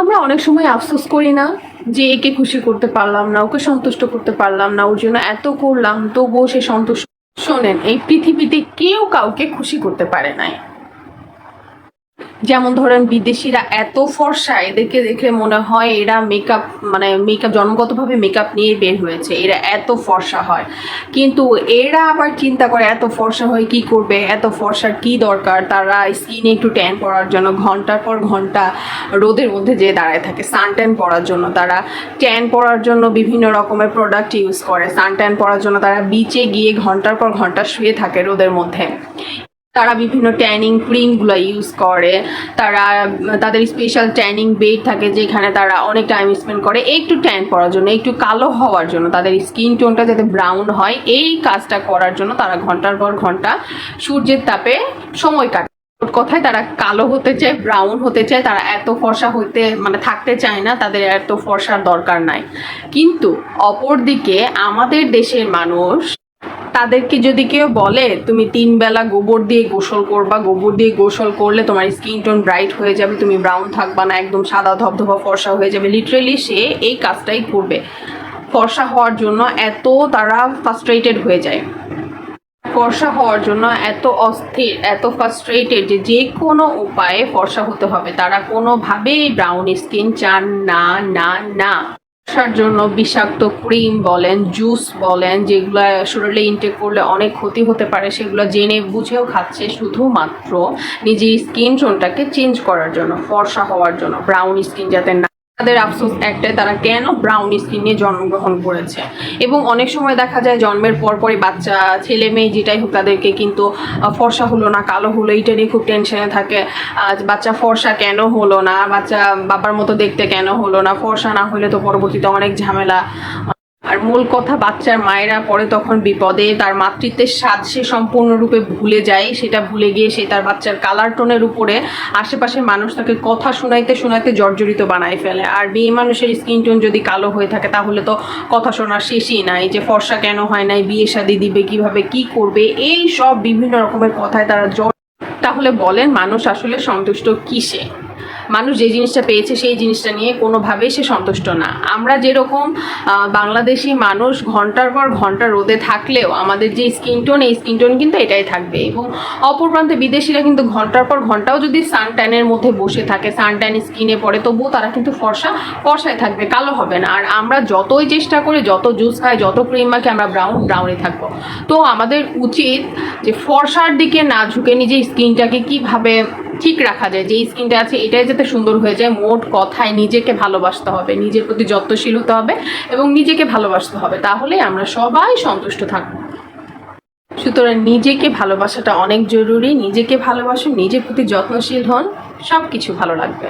আমরা অনেক সময় আফসোস করি না যে একে খুশি করতে পারলাম না, ওকে সন্তুষ্ট করতে পারলাম না, ওর জন্য এত করলাম, তবুও সে সন্তুষ্ট। শোনেন, এই পৃথিবীতে কেউ কাউকে খুশি করতে পারে নাই। যেমন ধরেন বিদেশিরা এত ফর্সা, এদেরকে দেখে মনে হয় এরা মেকআপ মানে মেকআপ জন্মগতভাবে মেকআপ নিয়ে বের হয়েছে। এরা এত ফর্সা হয়। কিন্তু এরা আবার চিন্তা করে এত ফর্সা হয়ে কি করবে? এত ফর্সার কি দরকার? তারা স্কিনে একটু ট্যান পড়ার জন্য, ঘণ্টার পর ঘণ্টা রোদের মধ্যে যে দাঁড়ায় থাকে সান ট্যান পড়ার জন্য তারা ট্যান পড়ার জন্য বিভিন্ন রকমের প্রোডাক্ট ইউজ করে। সান ট্যান পড়ার জন্য তারা বিচে গিয়ে ঘণ্টার পর ঘণ্টা শুয়ে থাকে রোদের মধ্যে। তারা বিভিন্ন ট্যানিং ক্রিমগুলো ইউজ করে। তারা, তাদের স্পেশাল ট্যানিং বেড থাকে যেখানে তারা অনেক টাইম স্পেন্ড করে। একটু ট্যান পড়ার জন্য, একটু কালো হওয়ার জন্য, তাদের স্কিন টোনটা যাতে ব্রাউন হয়, এই কাজটা করার জন্য তারা ঘণ্টার পর ঘণ্টা সূর্যের তাপে সময় কাটে। কথায় তারা কালো হতে চায় ব্রাউন হতে চায়, তারা এত ফর্সা হতে মানে থাকতে চায় না, তাদের এত ফর্সার দরকার নাই। কিন্তু অপরদিকে আমাদের দেশের মানুষ তাদেরকে যদি কেউ বলে, তুমি তিন বেলা গোবর দিয়ে গোসল করবা, গোবর দিয়ে গোসল করলে তোমার স্কিন টোন ব্রাইট হয়ে যাবে, তুমি ব্রাউন থাকবা না, একদম সাদা ধবধবা ফর্সা হয়ে যাবে। লিটারেলি সে এই কাজটাই করবে। ফর্সা হওয়ার জন্য এত তারা ফার্স্ট্রেটেড হয়ে যায়। ফর্সা হওয়ার জন্য এত অস্থির, এত ফার্স্ট্রেটেড যে যে কোনো উপায়ে ফর্সা হতে হবে। তারা কোনোভাবেই ব্রাউন স্কিন চান না না না। ফর্সার জন্য বিষাক্ত ক্রিম বলেন, জুস বলেন, যেগুলো শরীরে ইনটেক করলে অনেক ক্ষতি হতে পারে, সেগুলো জেনে বুঝেও খাচ্ছে শুধুমাত্র নিজের স্কিন টোনটাকে চেঞ্জ করার জন্য, ফর্সা হওয়ার জন্য ব্রাউন স্কিন যাতে না তাদের আফসোস একটাই, তারা কেন ব্রাউন স্কিন নিয়ে জন্মগ্রহণ করেছে? এবং অনেক সময় দেখা যায় জন্মের পর পরই বাচ্চা, ছেলে মেয়ে যেটাই হোক তাদেরকে কিন্তু ফর্সা হলো না, কালো হলো, এইটা নিয়ে খুব টেনশনে থাকে। আজ বাচ্চা ফর্সা কেন হলো না? বাচ্চা বাবার মতো দেখতে কেন হলো না? ফর্সা না হলে তো পরবর্তীতে অনেক ঝামেলা আর মূল কথা, বাচ্চার মায়েরা পরে তখন বিপদে, তার মাতৃত্বের স্বাদ সে সম্পূর্ণরূপে ভুলে যায়, সেটা ভুলে গিয়ে সে তার বাচ্চার কালার টোনের উপরে আশেপাশের মানুষ তাকে কথা শোনাইতে শোনাইতে জর্জরিত বানায় ফেলে। আর মেয়ে মানুষের স্কিন টোন যদি কালো হয়ে থাকে, তাহলে তো কথা শোনার শেষই নাই যে ফর্সা কেন হয় নাই, বিয়ে শাদি দিবে, কীভাবে কি করবে, এই সব বিভিন্ন রকমের কথায় তারা তাহলে বলেন মানুষ আসলে সন্তুষ্ট কিসে? মানুষ যে জিনিসটা পেয়েছে সেই জিনিসটা নিয়ে কোনোভাবেই সে সন্তুষ্ট না। আমরা যেরকম বাংলাদেশি মানুষ ঘণ্টার পর ঘণ্টা রোদে থাকলেও আমাদের যে স্কিন টোন, এই স্কিন টোন কিন্তু এটাই থাকবে এবং অপর প্রান্তে বিদেশিরা কিন্তু ঘণ্টার পর ঘন্টাও যদি সান ট্যানের মধ্যে বসে থাকে, সান ট্যান স্কিনে পড়ে, তবুও তারা কিন্তু ফর্সা, ফর্সায় থাকবে, কালো হবে না। আর আমরা যতই চেষ্টা করে, যত জুস খাই, যত ক্রিম মাখি, আমরা ব্রাউন, ব্রাউনে থাকব। তো আমাদের উচিত যে ফর্সার দিকে না ঝুঁকে নিজের স্কিনটাকে কীভাবে ঠিক রাখা যায় যে স্কিনটা আছে এটাই যাতে সুন্দর হয়ে যায়, মোট কথায় নিজেকে ভালোবাসতে হবে, নিজের প্রতি যত্নশীল হতে হবে এবং নিজেকে ভালোবাসতে হবে। তাহলে আমরা সবাই সন্তুষ্ট থাকব। সুতরাং নিজেকে ভালোবাসাটা অনেক জরুরি। নিজেকে ভালোবাসুন, নিজের প্রতি যত্নশীল হন সব কিছু ভালো লাগবে।